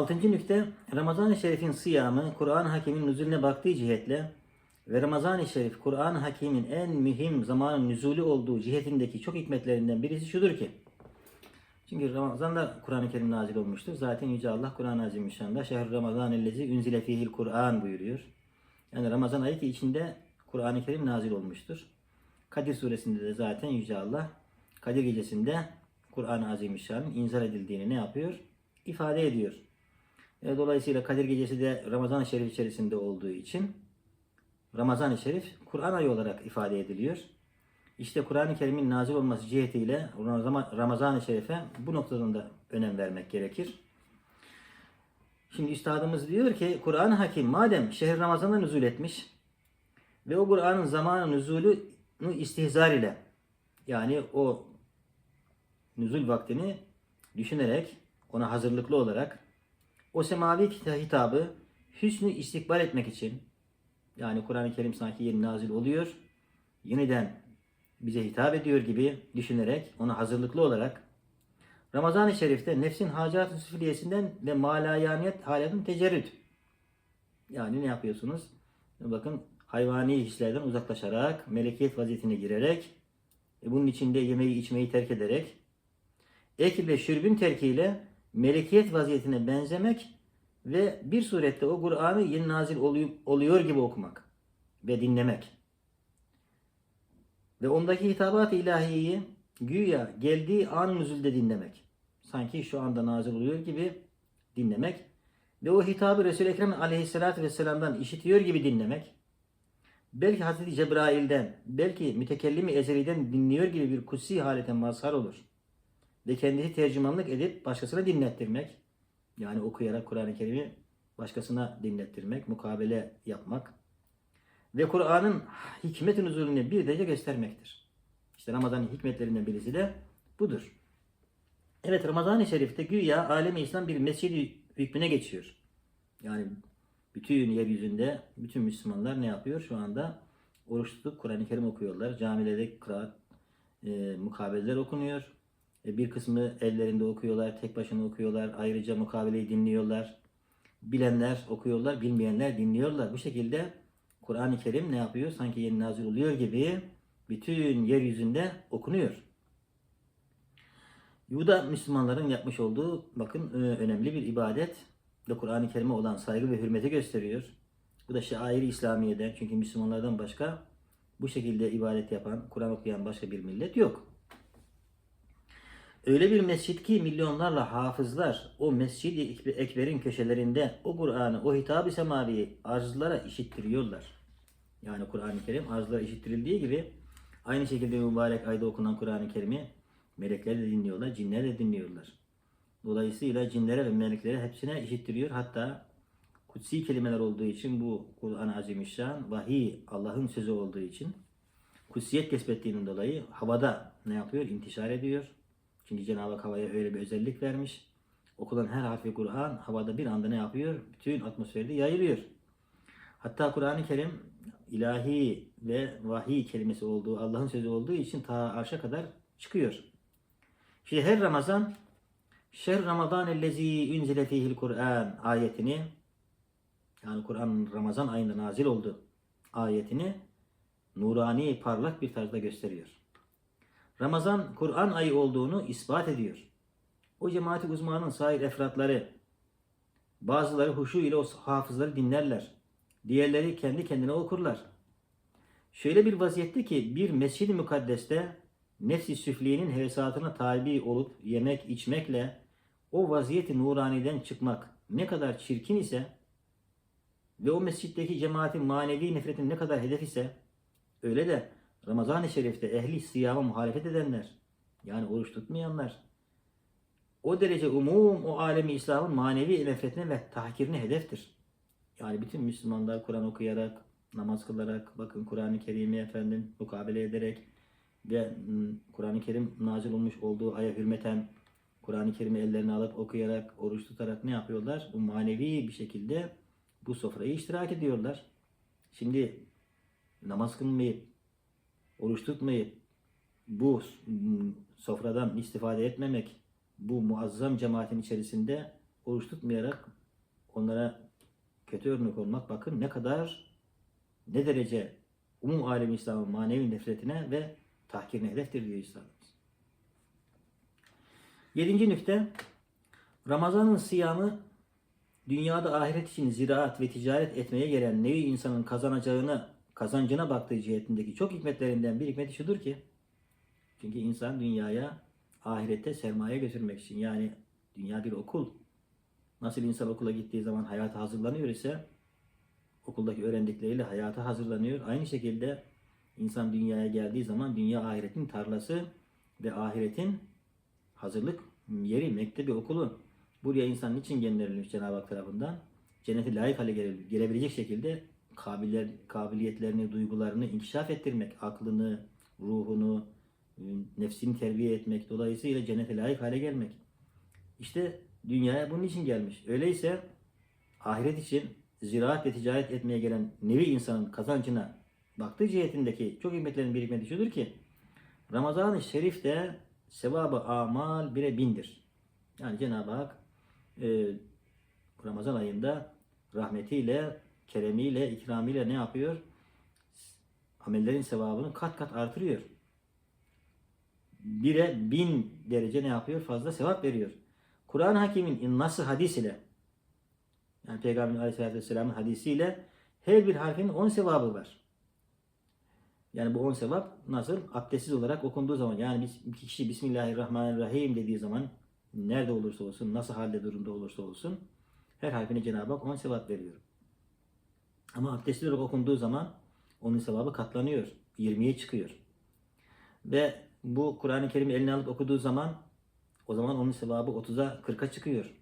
Altıncı nükte Ramazan-ı Şerif'in sıyamı Kur'an-ı Hakim'in nüzulüne baktığı cihetle ve Ramazan-ı Şerif Kur'an-ı Hakim'in en mühim zamanın nüzulü olduğu cihetindeki çok hikmetlerinden birisi şudur ki çünkü Ramazan'da Kur'an-ı Kerim nazil olmuştur. Zaten Yüce Allah Kur'an-ı Azimüşşan'da şehr Ramazan ellezi ünzile fihil Kur'an buyuruyor. Yani Ramazan ayı ki içinde Kur'an-ı Kerim nazil olmuştur. Kadir suresinde de zaten Yüce Allah Kadir gecesinde Kur'an-ı Azimüşşan'ın inzal edildiğini ne yapıyor? İfade ediyor. E, dolayısıyla Kadir gecesi de Ramazan-ı Şerif içerisinde olduğu için Ramazan-ı Şerif Kur'an ayı olarak ifade ediliyor. İşte Kur'an-ı Kerim'in nazil olması cihetiyle Ramazan- Ramazan-ı Şerif'e bu noktadan da önem vermek gerekir. Şimdi üstadımız diyor ki Kur'an-ı Hakim madem şehir Ramazan'da nüzul etmiş ve o Kur'an'ın zamanı nüzulünü istihzar ile yani o nüzul vaktini düşünerek ona hazırlıklı olarak o semavi hitabı hüsnü istikbal etmek için yani Kur'an-ı Kerim sanki yeni nazil oluyor yeniden bize hitap ediyor gibi düşünerek ona hazırlıklı olarak Ramazan-ı Şerif'te nefsin hacat-ı süfliyesinden ve malayaniyet haletinin tecerrüt. Yani ne yapıyorsunuz? Bakın hayvani hislerden uzaklaşarak, melekiyet vaziyetine girerek, e, bunun içinde yemeği içmeyi terk ederek, ek ve şürbün terkiyle melekiyet vaziyetine benzemek ve bir surette o Kur'an'ı yeni nazil oluyor, gibi okumak ve dinlemek. Ve ondaki hitabat-ı ilahiyi güya geldiği an nüzulde dinlemek. Sanki şu anda nazil oluyor gibi dinlemek. Ve o hitabı Resul-i Ekrem aleyhissalatü vesselam'dan işitiyor gibi dinlemek. Belki Hazreti Cebrail'den, belki mütekellimi ezeliden dinliyor gibi bir kutsi halete mazhar olur. Ve kendisi tercümanlık edip başkasına dinlettirmek. Yani okuyarak Kur'an-ı Kerim'i başkasına dinlettirmek, mukabele yapmak ve Kur'an'ın hikmet-i nüzulünü bir derece göstermektir. İşte Ramazan'ın hikmetlerinden birisi de budur. Evet Ramazan-ı Şerif'te güya alemi İslam bir mescid hükmüne geçiyor. Yani bütün yeryüzünde bütün Müslümanlar ne yapıyor? Şu anda oruç tutup Kur'an-ı Kerim okuyorlar. Camilerde kıraat, e, mukabeleler okunuyor. E, bir kısmı ellerinde okuyorlar, tek başına okuyorlar. Ayrıca mukabeleyi dinliyorlar. Bilenler okuyorlar, bilmeyenler dinliyorlar. Bu şekilde Kur'an-ı Kerim ne yapıyor? Sanki yeni nazil oluyor gibi bütün yeryüzünde okunuyor. Bu da Müslümanların yapmış olduğu bakın e, önemli bir ibadet ve Kur'an-ı Kerim'e olan saygı ve hürmeti gösteriyor. Bu da şairi İslamiye'den çünkü Müslümanlardan başka bu şekilde ibadet yapan, Kur'an okuyan başka bir millet yok. Öyle bir mescit ki milyonlarla hafızlar o mescid-i ekberin köşelerinde o Kur'an'ı, o hitab-ı semaviyi arzlara işittiriyorlar. Yani Kur'an-ı Kerim arzlara işittirildiği gibi aynı şekilde mübarek ayda okunan Kur'an-ı Kerim'i melekler de dinliyorlar, cinler de dinliyorlar. Dolayısıyla cinlere ve meleklere hepsine işittiriyor. Hatta kutsi kelimeler olduğu için bu Kur'an-ı Azimüşşan vahiy Allah'ın sözü olduğu için kutsiyet kesbettiğinin dolayı havada ne yapıyor? İntişar ediyor. Çünkü Cenab-ı Hak havaya öyle bir özellik vermiş. Okulan her harfi Kur'an havada bir anda ne yapıyor? Bütün atmosferde yayılıyor. Hatta Kur'an-ı Kerim ilahi ve vahiy kelimesi olduğu, Allah'ın sözü olduğu için ta arşa kadar çıkıyor. Şimdi her Ramazan Şer Ramazan ellezî ünzile fihil Kur'an ayetini yani Kur'an Ramazan ayında nazil oldu ayetini nurani parlak bir tarzda gösteriyor. Ramazan Kur'an ayı olduğunu ispat ediyor. O cemaati uzmanın sair efratları bazıları huşu ile o hafızları dinlerler. Diğerleri kendi kendine okurlar. Şöyle bir vaziyette ki bir mescid-i mukaddeste nefsi süfliğinin hevesatına tabi olup yemek içmekle o vaziyeti nuraniden çıkmak ne kadar çirkin ise ve o mescitteki cemaatin manevi nefretin ne kadar hedef ise öyle de Ramazan-ı Şerif'te ehli siyama muhalefet edenler yani oruç tutmayanlar o derece umum o alemi İslam'ın manevi nefretine ve tahkirine hedeftir. Yani bütün Müslümanlar Kur'an okuyarak, namaz kılarak, bakın Kur'an-ı Kerim'i efendim mukabele ederek ve mm, Kur'an-ı Kerim nazil olmuş olduğu aya hürmeten Kur'an-ı Kerim'i ellerine alıp okuyarak, oruç tutarak ne yapıyorlar? Bu manevi bir şekilde bu sofrayı iştirak ediyorlar. Şimdi namaz kılmayıp, oruç tutmayıp, bu sofradan istifade etmemek, bu muazzam cemaatin içerisinde oruç tutmayarak onlara kötü örnek olmak bakın ne kadar ne derece umum alem İslam'ın manevi nefretine ve tahkirine hedeftir diyor İslam'ımız. Yedinci nükte Ramazan'ın siyamı dünyada ahiret için ziraat ve ticaret etmeye gelen nevi insanın kazanacağına, kazancına baktığı cihetindeki çok hikmetlerinden bir hikmeti şudur ki çünkü insan dünyaya ahirette sermaye götürmek için yani dünya bir okul. Nasıl insan okula gittiği zaman hayata hazırlanıyor ise okuldaki öğrendikleriyle hayata hazırlanıyor. Aynı şekilde insan dünyaya geldiği zaman dünya ahiretin tarlası ve ahiretin hazırlık yeri, mektebi, okulu. Buraya insan için gönderilmiş Cenab-ı Hak tarafından? Cennete layık hale gele- gelebilecek şekilde kabiller, kabiliyetlerini, duygularını inkişaf ettirmek, aklını, ruhunu, nefsini terbiye etmek, dolayısıyla cennete layık hale gelmek. İşte dünyaya bunun için gelmiş. Öyleyse ahiret için ziraat ve ticaret etmeye gelen nevi insanın kazancına baktığı cihetindeki çok hikmetlerin bir hikmeti şudur ki Ramazan-ı Şerif'te sevabı amal bire bindir. Yani Cenab-ı Hak e, Ramazan ayında rahmetiyle, keremiyle, ikramiyle ne yapıyor? Amellerin sevabını kat kat artırıyor. Bire bin derece ne yapıyor? Fazla sevap veriyor. Kur'an-ı Hakim'in nasıl hadis ile yani Peygamber Aleyhisselatü Vesselam'ın hadisiyle her bir harfin 10 sevabı var. Yani bu 10 sevap nasıl? Abdestsiz olarak okunduğu zaman yani bir kişi Bismillahirrahmanirrahim dediği zaman nerede olursa olsun, nasıl halde durumda olursa olsun her harfine Cenab-ı Hak 10 sevap veriyor. Ama abdestli olarak okunduğu zaman onun sevabı katlanıyor. 20'ye çıkıyor. Ve bu Kur'an-ı Kerim'i eline alıp okuduğu zaman o zaman onun sevabı 30'a 40'a çıkıyor.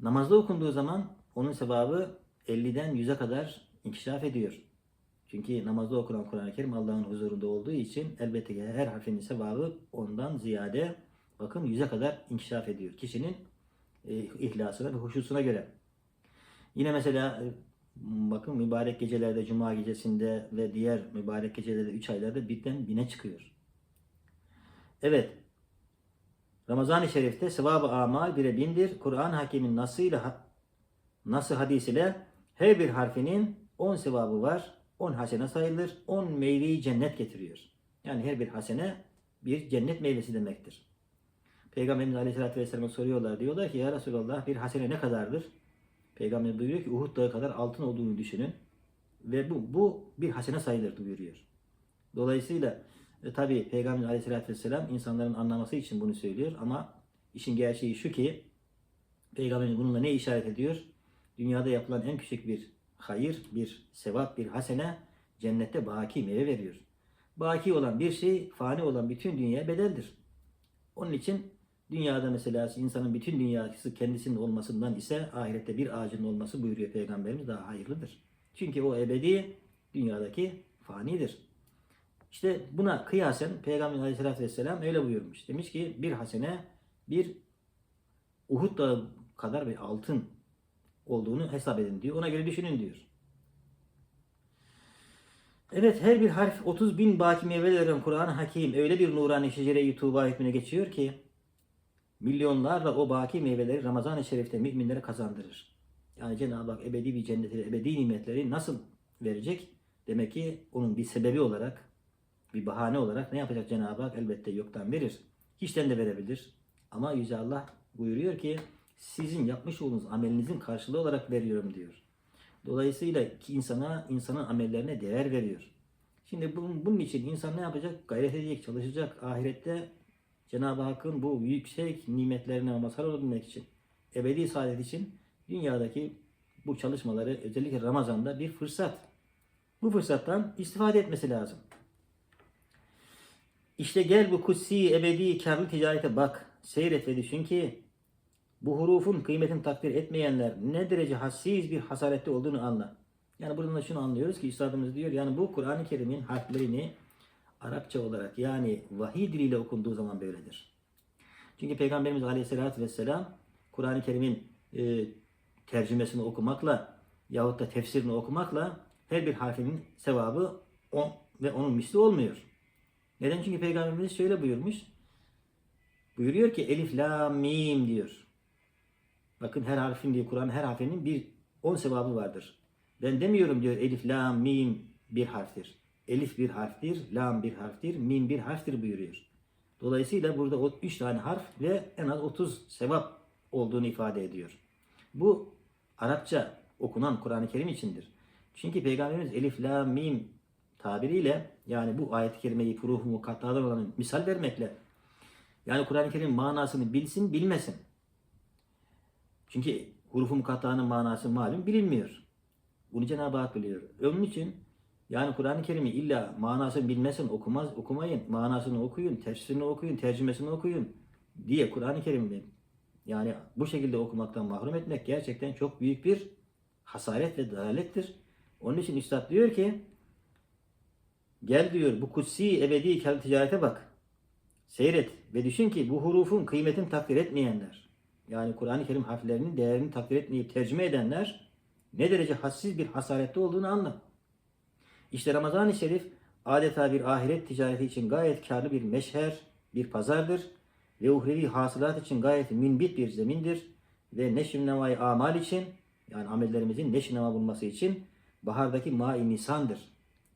Namazda okunduğu zaman onun sevabı 50'den 100'e kadar inkişaf ediyor. Çünkü namazda okunan Kur'an-ı Kerim Allah'ın huzurunda olduğu için elbette ki her harfinin sevabı ondan ziyade bakın 100'e kadar inkişaf ediyor. Kişinin e, ihlasına ve huşusuna göre. Yine mesela e, bakın mübarek gecelerde, cuma gecesinde ve diğer mübarek gecelerde 3 aylarda birden bine çıkıyor. Evet, Ramazan-ı Şerif'te sevabı amal bire bindir. Kur'an hakimin nasıyla nasıl hadis ile her bir harfinin 10 sevabı var. 10 hasene sayılır. 10 meyveyi cennet getiriyor. Yani her bir hasene bir cennet meyvesi demektir. Peygamberimiz Aleyhisselatü Vesselam'a soruyorlar. Diyorlar ki ya Resulallah bir hasene ne kadardır? Peygamber buyuruyor ki Uhud dağı kadar altın olduğunu düşünün. Ve bu, bu bir hasene sayılır buyuruyor. Dolayısıyla e, tabi Peygamber Aleyhisselatü Vesselam insanların anlaması için bunu söylüyor ama işin gerçeği şu ki Peygamberimiz bununla ne işaret ediyor? Dünyada yapılan en küçük bir hayır, bir sevap, bir hasene cennette baki meyve veriyor. Baki olan bir şey fani olan bütün dünyaya bedeldir. Onun için dünyada mesela insanın bütün dünyası kendisinin olmasından ise ahirette bir ağacın olması buyuruyor Peygamberimiz daha hayırlıdır. Çünkü o ebedi dünyadaki fanidir. İşte buna kıyasen Peygamber Aleyhisselatü Vesselam öyle buyurmuş. Demiş ki bir hasene bir Uhud dağı kadar bir altın olduğunu hesap edin diyor. Ona göre düşünün diyor. Evet her bir harf 30 bin baki meyve Kur'an-ı Hakim öyle bir nurani şecere-i tuğba hükmüne geçiyor ki milyonlarla o baki meyveleri Ramazan-ı Şerif'te müminlere kazandırır. Yani Cenab-ı Hak ebedi bir cenneti, ebedi nimetleri nasıl verecek? Demek ki onun bir sebebi olarak, bir bahane olarak ne yapacak Cenab-ı Hak? Elbette yoktan verir. Hiçten de verebilir. Ama Yüce Allah buyuruyor ki sizin yapmış olduğunuz amelinizin karşılığı olarak veriyorum diyor. Dolayısıyla ki insana, insanın amellerine değer veriyor. Şimdi bunun, bunun için insan ne yapacak? Gayret edecek, çalışacak. Ahirette Cenab-ı Hakk'ın bu yüksek nimetlerine mazhar olabilmek için, ebedi saadet için dünyadaki bu çalışmaları özellikle Ramazan'da bir fırsat. Bu fırsattan istifade etmesi lazım. İşte gel bu kutsi, ebedi, karlı ticarete bak, seyret ve düşün ki bu hurufun kıymetini takdir etmeyenler ne derece hassiz bir hasarette olduğunu anla. Yani buradan da şunu anlıyoruz ki Üstadımız diyor yani bu Kur'an-ı Kerim'in harflerini Arapça olarak yani vahiy diliyle okunduğu zaman böyledir. Çünkü Peygamberimiz Aleyhisselatü Vesselam Kur'an-ı Kerim'in e, tercümesini okumakla yahut da tefsirini okumakla her bir harfinin sevabı on ve onun misli olmuyor. Neden? Çünkü Peygamberimiz şöyle buyurmuş. Buyuruyor ki Elif, La, Mim diyor. Bakın her harfin diye Kur'an her harfinin bir 10 sevabı vardır. Ben demiyorum diyor elif, lam, mim bir harftir. Elif bir harftir, lam bir harftir, mim bir harftir buyuruyor. Dolayısıyla burada o 3 tane harf ve en az 30 sevap olduğunu ifade ediyor. Bu Arapça okunan Kur'an-ı Kerim içindir. Çünkü Peygamberimiz elif, la, mim tabiriyle yani bu ayet-i kerimeyi furuh mukattadan olan misal vermekle yani Kur'an-ı Kerim manasını bilsin bilmesin. Çünkü hurufu mukattanın manası malum bilinmiyor. Bunu Cenab-ı Hak biliyor. Onun için yani Kur'an-ı Kerim'i illa manasını bilmesin okumaz okumayın. Manasını okuyun, tefsirini okuyun, tercümesini okuyun diye Kur'an-ı Kerim'i yani bu şekilde okumaktan mahrum etmek gerçekten çok büyük bir hasaret ve dalalettir. Onun için Üstad diyor ki gel diyor bu kutsi ebedi kâr ticarete bak. Seyret ve düşün ki bu hurufun kıymetini takdir etmeyenler yani Kur'an-ı Kerim harflerinin değerini takdir etmeyip tercüme edenler ne derece hassiz bir hasarette olduğunu anla. İşte Ramazan-ı Şerif adeta bir ahiret ticareti için gayet karlı bir meşher, bir pazardır ve uhrevi hasılat için gayet minbit bir zemindir ve neşr nevai amal için yani amellerimizin neşr nema bulması için bahardaki mai nisandır.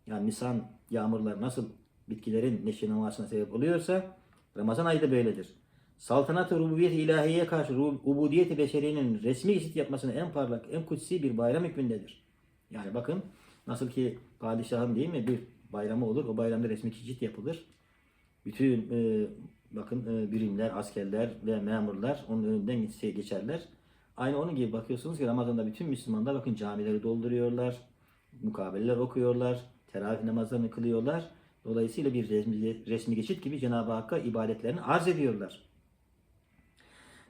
Yani nisan yağmurlar nasıl bitkilerin neşr nemasına sebep oluyorsa Ramazan ayı da böyledir. Saltanat-ı rububiyet ilahiye karşı ubudiyet-i beşeriyenin resmi geçit yapmasına en parlak, en kutsi bir bayram hükmündedir. Yani bakın nasıl ki padişahın değil mi bir bayramı olur. O bayramda resmi geçit yapılır. Bütün e, bakın e, birimler, askerler ve memurlar onun önünden geçerler. Aynı onun gibi bakıyorsunuz ki Ramazan'da bütün Müslümanlar bakın camileri dolduruyorlar. Mukabeleler okuyorlar. Teravih namazlarını kılıyorlar. Dolayısıyla bir resmi, resmi geçit gibi Cenab-ı Hakk'a ibadetlerini arz ediyorlar.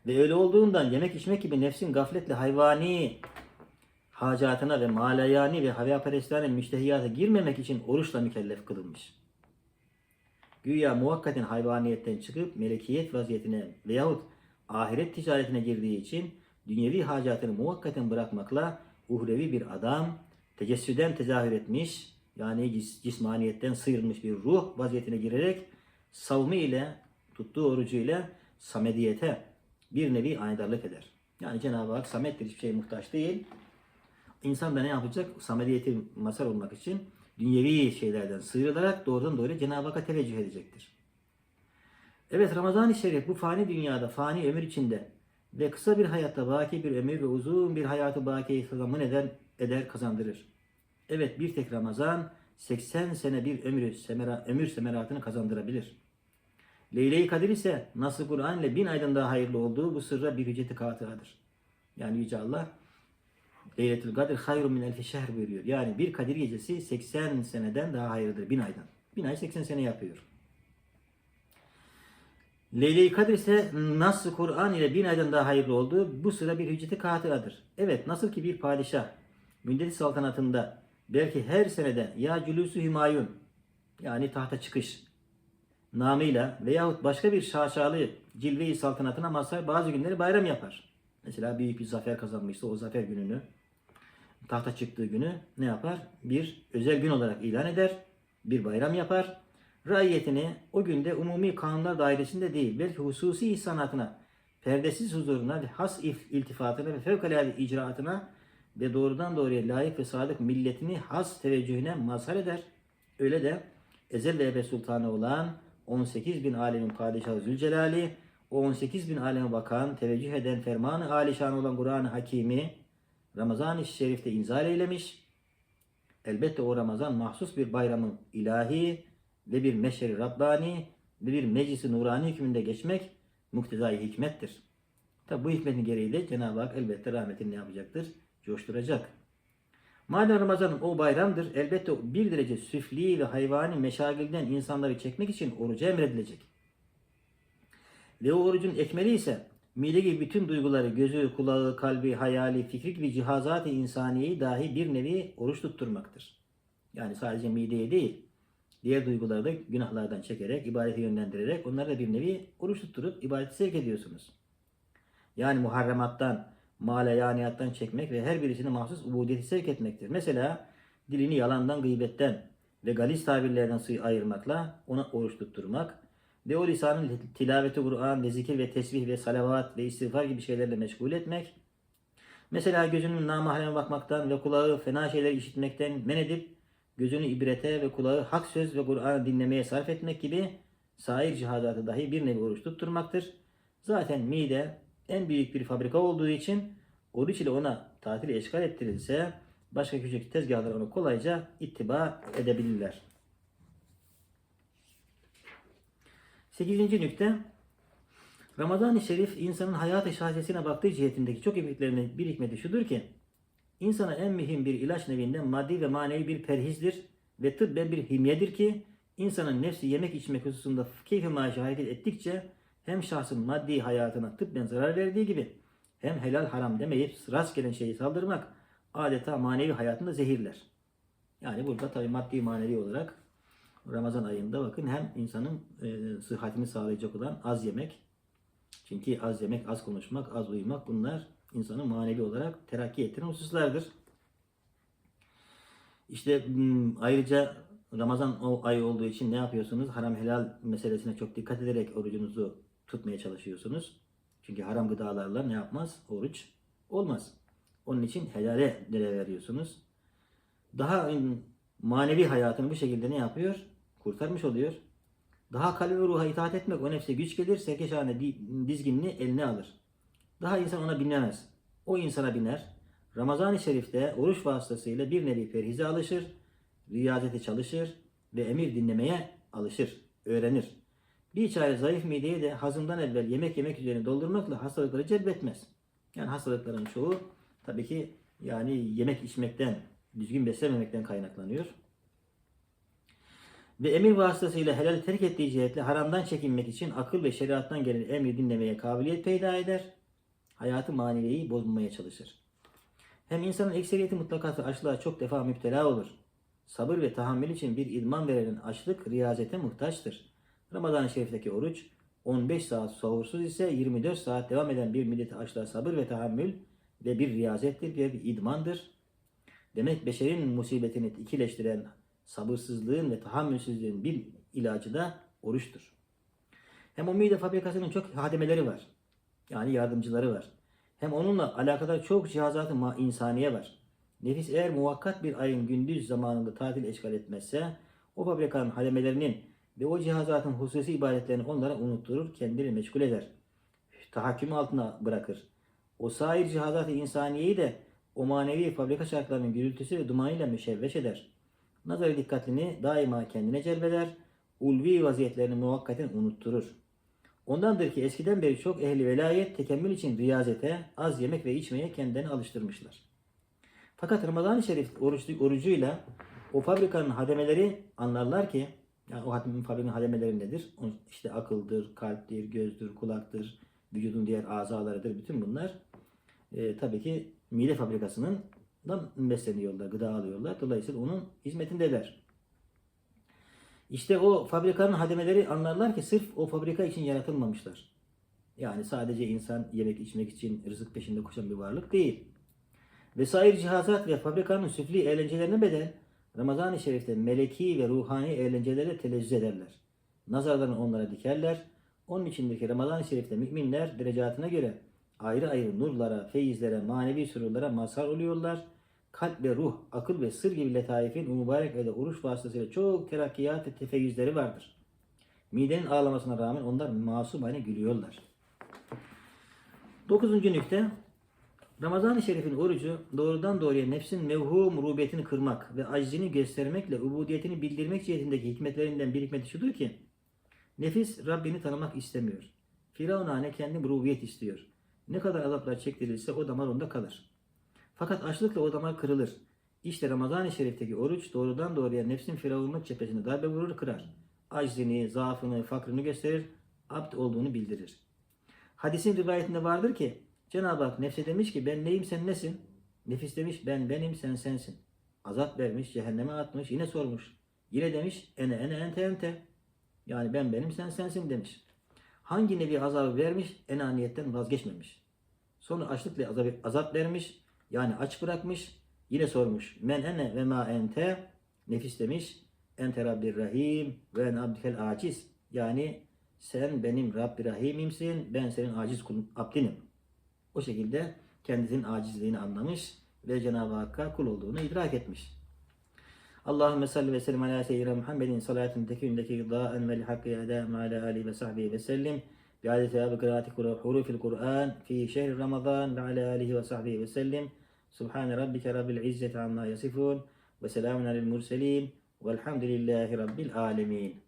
Ve öyle olduğundan yemek içmek gibi nefsin gafletle hayvani hacatına ve malayani ve havaperestane müştehiyata girmemek için oruçla mükellef kılınmış. Güya muhakkaten hayvaniyetten çıkıp melekiyet vaziyetine veyahut ahiret ticaretine girdiği için dünyevi hacatını muhakkaten bırakmakla uhrevi bir adam tecessüden tezahür etmiş yani cis- cismaniyetten sıyrılmış bir ruh vaziyetine girerek savmi ile tuttuğu orucuyla samediyete bir nevi aydarlık eder. Yani Cenab-ı Hak samettir hiçbir şeye muhtaç değil. İnsan da ne yapacak? Samediyeti mazhar olmak için dünyevi şeylerden sıyrılarak doğrudan doğruya Cenab-ı Hakk'a teveccüh edecektir. Evet Ramazan-ı Şerif bu fani dünyada, fani ömür içinde ve kısa bir hayatta baki bir ömür ve uzun bir hayatı baki zaman eder, eder kazandırır. Evet bir tek Ramazan 80 sene bir ömrü semera, ömür semeratını kazandırabilir. Leyle-i Kadir ise nasıl Kur'an ile bin aydan daha hayırlı olduğu bu sırra bir hücceti katıadır. Yani Yüce Allah Leyletül Kadir hayrun min elfi şehr buyuruyor. Yani bir Kadir gecesi 80 seneden daha hayırlıdır. Bin aydan. Bin ay 80 sene yapıyor. Leyle-i Kadir ise nasıl Kur'an ile bin aydan daha hayırlı olduğu bu sıra bir hücceti katıadır. Evet nasıl ki bir padişah müddeti saltanatında belki her senede ya cülüsü hümayun yani tahta çıkış namıyla veyahut başka bir şaşalı cilve-i saltanatına mazhar bazı günleri bayram yapar. Mesela büyük bir zafer kazanmışsa o zafer gününü tahta çıktığı günü ne yapar? Bir özel gün olarak ilan eder. Bir bayram yapar. Raiyetini o günde umumi kanunlar dairesinde değil belki hususi ihsanatına, perdesiz huzuruna ve has if- iltifatına ve fevkalade icraatına ve doğrudan doğruya layık ve sadık milletini has teveccühüne mazhar eder. Öyle de ezel ve ebed sultanı olan 18 bin alemin padişahı Zülcelali, o 18 bin aleme bakan, teveccüh eden fermanı alişan olan Kur'an-ı Hakimi Ramazan-ı Şerif'te inzal eylemiş. Elbette o Ramazan mahsus bir bayramın ilahi ve bir meşeri Rabbani ve bir meclisi nurani hükmünde geçmek muktezai hikmettir. Tabi bu hikmetin gereği de Cenab-ı Hak elbette rahmetini yapacaktır? Coşturacak. Madem Ramazan o bayramdır, elbette bir derece süfli ve hayvani meşagilden insanları çekmek için orucu emredilecek. Ve o orucun ekmeli ise mide gibi bütün duyguları, gözü, kulağı, kalbi, hayali, fikri gibi cihazat-ı insaniyeyi dahi bir nevi oruç tutturmaktır. Yani sadece mideye değil, diğer duyguları da günahlardan çekerek, ibadete yönlendirerek onları da bir nevi oruç tutturup ibadete sevk ediyorsunuz. Yani muharremattan, maleyaniyattan çekmek ve her birisini mahsus ubudiyeti sevk etmektir. Mesela dilini yalandan, gıybetten ve galis tabirlerden suyu ayırmakla ona oruç tutturmak ve o lisanın tilaveti Kur'an ve zikir ve tesbih ve salavat ve istiğfar gibi şeylerle meşgul etmek Mesela gözünün namahreme bakmaktan ve kulağı fena şeyler işitmekten men edip gözünü ibrete ve kulağı hak söz ve Kur'an dinlemeye sarf etmek gibi sair cihadatı dahi bir nevi oruç tutturmaktır. Zaten mide en büyük bir fabrika olduğu için oruç ile ona tatil eşgal ettirilse başka küçük tezgahlar onu kolayca ittiba edebilirler. 8. nükte Ramazan-ı Şerif insanın hayat-ı şahsiyesine baktığı cihetindeki çok hikmetlerinin bir hikmeti şudur ki insana en mühim bir ilaç nevinden maddi ve manevi bir perhizdir ve tıbben bir himyedir ki insanın nefsi yemek içmek hususunda keyfi maaşı hareket ettikçe hem şahsın maddi hayatına tıbben zarar verdiği gibi hem helal haram demeyip rastgele şeyi saldırmak adeta manevi hayatında zehirler. Yani burada tabi maddi manevi olarak Ramazan ayında bakın hem insanın e, sıhhatini sağlayacak olan az yemek, çünkü az yemek, az konuşmak, az uyumak bunlar insanı manevi olarak terakki ettiren hususlardır. İşte hmm, ayrıca Ramazan o ay olduğu için ne yapıyorsunuz? Haram helal meselesine çok dikkat ederek orucunuzu tutmaya çalışıyorsunuz. Çünkü haram gıdalarla ne yapmaz? Oruç olmaz. Onun için helale değer veriyorsunuz. Daha hmm, manevi hayatını bu şekilde ne yapıyor? Kurtarmış oluyor. Daha kalbi ve ruha itaat etmek o nefse güç gelir, serkeşhane di- dizginini eline alır. Daha insan ona binemez. O insana biner. Ramazan-ı Şerif'te oruç vasıtasıyla bir nevi perhize alışır, riyazete çalışır ve emir dinlemeye alışır, öğrenir. Bir çare zayıf mideyi de hazımdan evvel yemek yemek üzerine doldurmakla hastalıkları celbetmez. Yani hastalıkların çoğu tabii ki yani yemek içmekten, düzgün beslememekten kaynaklanıyor. Ve emir vasıtasıyla helal terk ettiği cihetle haramdan çekinmek için akıl ve şeriattan gelen emri dinlemeye kabiliyet peyda eder. Hayatı maneviyi bozmaya çalışır. Hem insanın ekseriyeti mutlakatı açlığa çok defa müptela olur. Sabır ve tahammül için bir idman verilen açlık riyazete muhtaçtır. Ramazan-ı Şerif'teki oruç 15 saat sahursuz ise 24 saat devam eden bir müddeti açlığa sabır ve tahammül ve bir riyazettir ve bir idmandır. Demek beşerin musibetini ikileştiren sabırsızlığın ve tahammülsüzlüğün bir ilacı da oruçtur. Hem o mide fabrikasının çok hademeleri var. Yani yardımcıları var. Hem onunla alakadar çok cihazatı insaniye var. Nefis eğer muvakkat bir ayın gündüz zamanında tatil eşgal etmezse o fabrikanın hademelerinin ve o cihazatın hususi ibadetlerini onlara unutturur, kendini meşgul eder. Tahakküm altına bırakır. O sair cihazat-ı insaniyeyi de o manevi fabrika şartlarının gürültüsü ve dumanıyla müşevveş eder. Nazar dikkatini daima kendine celbeder, ulvi vaziyetlerini muvakkaten unutturur. Ondandır ki eskiden beri çok ehli velayet tekemmül için riyazete, az yemek ve içmeye kendilerini alıştırmışlar. Fakat Ramazan-ı Şerif oruçlu, orucuyla o fabrikanın hademeleri anlarlar ki yani o fabrikanın hademeleri nedir? İşte akıldır, kalptir, gözdür, kulaktır, vücudun diğer azalarıdır. Bütün bunlar e, tabii ki mide fabrikasının besleniyorlar, gıda alıyorlar. Dolayısıyla onun hizmetindeler. İşte o fabrikanın hademeleri anlarlar ki sırf o fabrika için yaratılmamışlar. Yani sadece insan yemek içmek için rızık peşinde koşan bir varlık değil. Vesair cihazat ve fabrikanın süfli eğlencelerine bedel Ramazan-ı Şerif'te meleki ve ruhani eğlencelere telezzüz ederler. Nazarlarını onlara dikerler. Onun içindeki Ramazan-ı Şerif'te müminler derecatına göre ayrı ayrı nurlara, feyizlere, manevi sürurlara mazhar oluyorlar. Kalp ve ruh, akıl ve sır gibi letaifin mübarek ayda oruç vasıtasıyla çok terakkiyat ve tefeyyüzleri vardır. Midenin ağlamasına rağmen onlar masumane gülüyorlar. Dokuzuncu nükte Ramazan-ı Şerif'in orucu doğrudan doğruya nefsin mevhum rubiyetini kırmak ve aczini göstermekle ubudiyetini bildirmek cihetindeki hikmetlerinden bir hikmeti şudur ki nefis Rabbini tanımak istemiyor. Firavunane kendi rubiyet istiyor. Ne kadar azaplar çektirilse o damar onda kalır. Fakat açlıkla o damar kırılır. İşte Ramazan-ı Şerif'teki oruç doğrudan doğruya nefsin firavunluk cephesine darbe vurur kırar. Aczini, zaafını, fakrını gösterir, abd olduğunu bildirir. Hadisin rivayetinde vardır ki Cenab-ı Hak nefse demiş ki ben neyim sen nesin? Nefis demiş ben benim sen sensin. Azap vermiş cehenneme atmış yine sormuş. Yine demiş ene ene ente ente. Yani ben benim sen sensin demiş. Hangi nevi azabı vermiş enaniyetten vazgeçmemiş. Sonra açlıkla azap, azap vermiş yani aç bırakmış. Yine sormuş men ene ve ma ente. Nefis demiş ente Rabbir Rahim ve en abdikel aciz. Yani sen benim Rabbi Rahim'imsin ben senin aciz kulun abdinim. O şekilde kendisinin acizliğini anlamış ve Cenab-ı Hakk'a kul olduğunu idrak etmiş. Allahümme salli ve sellim ala seyyidina Muhammedin salatin tekündeki gıdaen vel hakkı ala ve sahbihi ve sellim. بعد ثواب قراءة حروف القرآن في شهر رمضان وعلى آله وصحبه وسلم. سبحان ربك رب العزة عما يصفون وسلام على المرسلين والحمد لله رب العالمين.